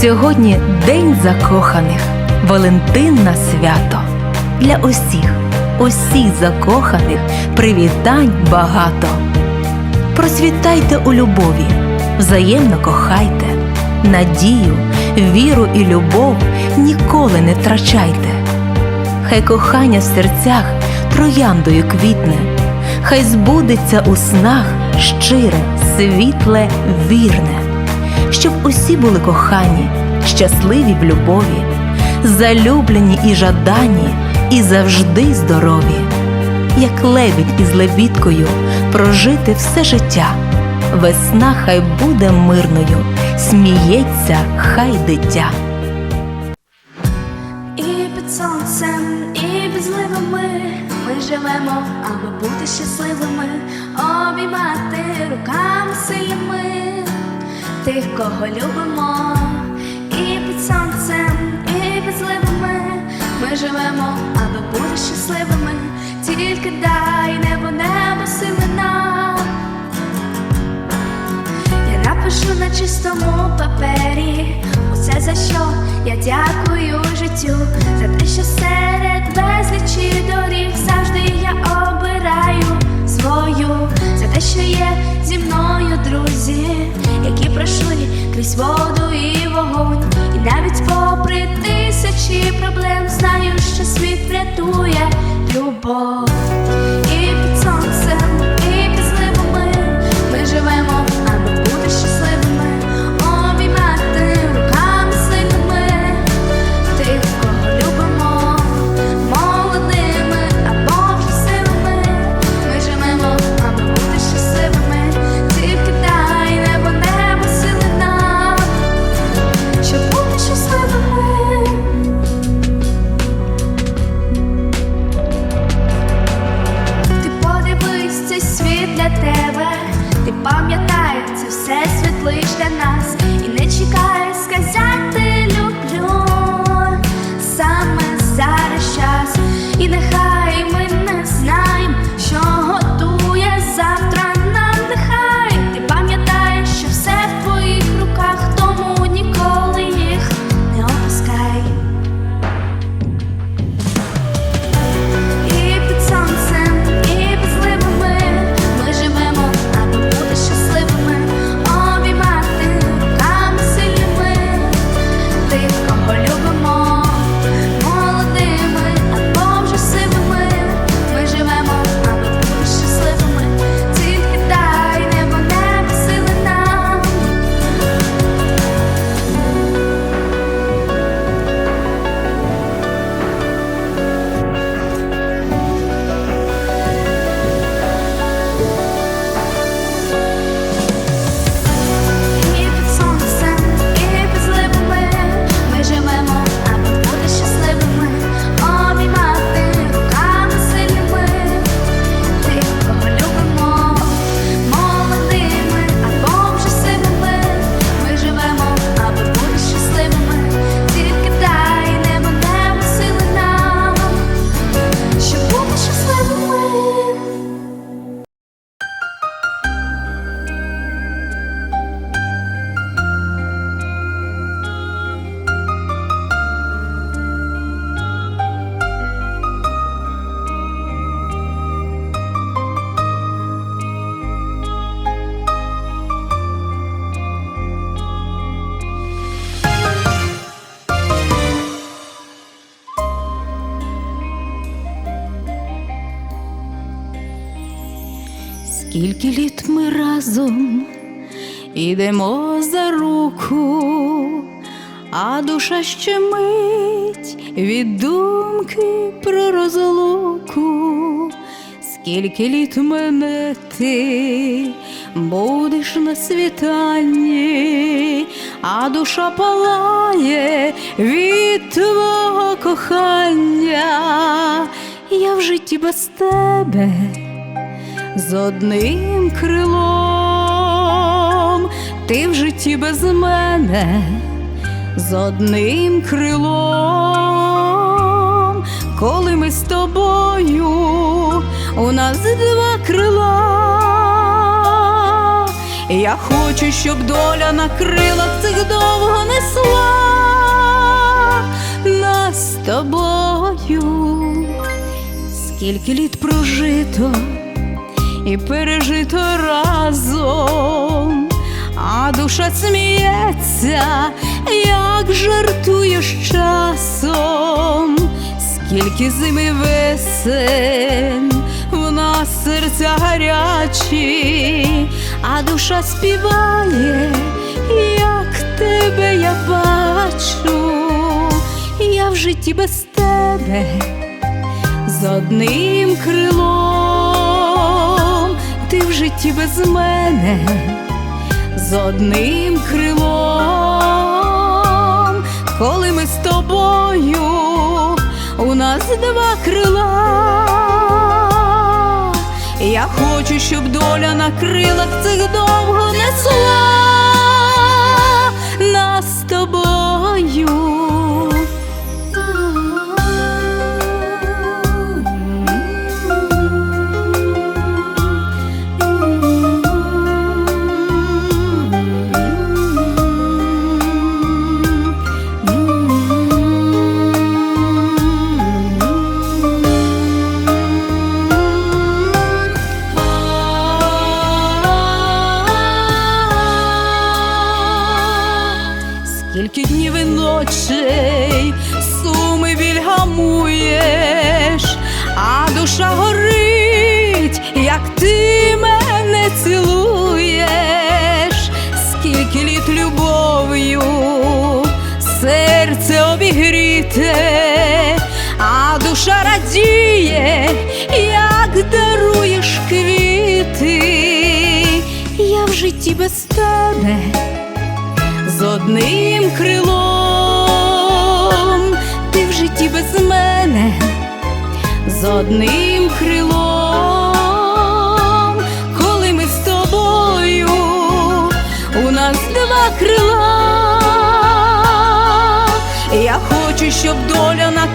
Сьогодні День закоханих, Валентинна свято. Для усіх, усіх закоханих привітань багато. Процвітайте у любові, взаємно кохайте, надію, віру і любов ніколи не втрачайте. Хай кохання в серцях трояндою квітне, хай збудеться у снах щире, світле, вірне, щоб усі були кохані, щасливі в любові, залюблені і жадані, і завжди здорові, як лебідь із лебідкою прожити все життя. Весна хай буде мирною, сміється хай дитя. І під сонцем, і під зливами ми живемо, аби бути щасливими, обіймати руками сильними тих, кого любимо. І під сонцем, і під зливами ми живемо, аби бути щасливими, тільки дай небо, небо сили нам. Я напишу на чистому папері усе за що я дякую життю, за те, що серед безлічі доріг завжди я обираю свою, за те, що є пройшли крізь воду і вогонь, і навіть попри тисячі проблем знаю, що світ врятує любов. Тих, Скільки літ ми разом ідемо за руку, а душа ще мить від думки про розлуку. Скільки літ мене ти будеш на світанні, а душа палає від твого кохання, я в житті без тебе з одним крилом, ти в житті без мене, з одним крилом, коли ми з тобою, у нас два крила, Я хочу, щоб доля на крилах цих довго несла. Нас з тобою. Скільки літ прожито і пережито разом, а душа сміється, як жартуєш часом, скільки зими весен в нас серця гарячі, а душа співає, як тебе я бачу, я в житті без тебе з одним крилом, ти в житті без мене, з одним крилом, коли ми з тобою, у нас два крила. Я хочу, щоб доля на крилах цих довго несла нас з тобою. Душа горить, як ти мене цілуєш, скільки літ любов'ю серце обігріте, а душа радіє, як даруєш квіти, я в житті без тебе з одним крилом, ти в житті без мене, з одним крилом, коли ми з тобою, у нас два крила. Я хочу, щоб доля на